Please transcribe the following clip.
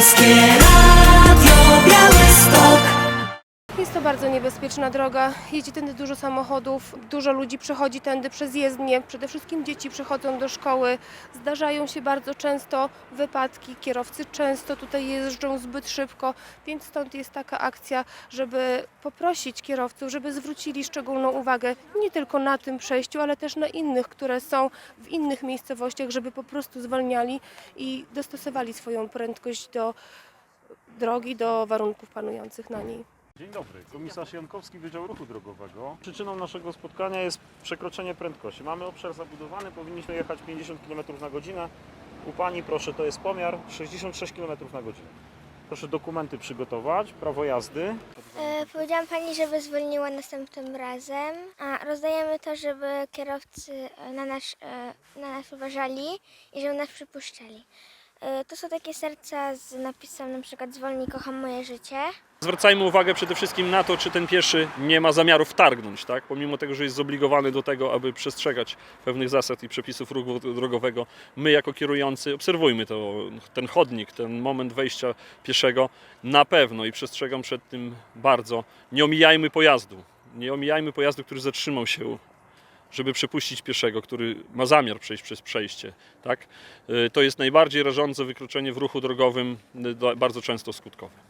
scared. Jest to bardzo niebezpieczna droga. Jeździ tędy dużo samochodów, dużo ludzi przechodzi tędy przez jezdnię. Przede wszystkim dzieci przychodzą do szkoły. Zdarzają się bardzo często wypadki. Kierowcy często tutaj jeżdżą zbyt szybko, więc stąd jest taka akcja, żeby poprosić kierowców, żeby zwrócili szczególną uwagę nie tylko na tym przejściu, ale też na innych, które są w innych miejscowościach, żeby po prostu zwalniali i dostosowali swoją prędkość do drogi, do warunków panujących na niej. Dzień dobry, komisarz Jankowski, Wydział Ruchu Drogowego. Przyczyną naszego spotkania jest przekroczenie prędkości. Mamy obszar zabudowany, powinniśmy jechać 50 km na godzinę. U Pani proszę, to jest pomiar 66 km na godzinę. Proszę dokumenty przygotować, prawo jazdy. E, powiedziałam pani, żeby zwolniła następnym razem, a rozdajemy to, żeby kierowcy e, na nas, e, na nas uważali i żeby nas przypuszczali. E, to są takie serca z napisem na przykład zwolnij, kocham moje życie. Zwracajmy uwagę przede wszystkim na to, czy ten pieszy nie ma zamiaru wtargnąć, tak? pomimo tego, że jest zobligowany do tego, aby przestrzegać pewnych zasad i przepisów ruchu drogowego. My jako kierujący obserwujmy to, ten chodnik, ten moment wejścia pieszego na pewno i przestrzegam przed tym bardzo. Nie omijajmy pojazdu, nie omijajmy pojazdu, który zatrzymał się żeby przepuścić pieszego, który ma zamiar przejść przez przejście. Tak? Y, To jest najbardziej rażące wykroczenie w ruchu drogowym, y, bardzo często skutkowe.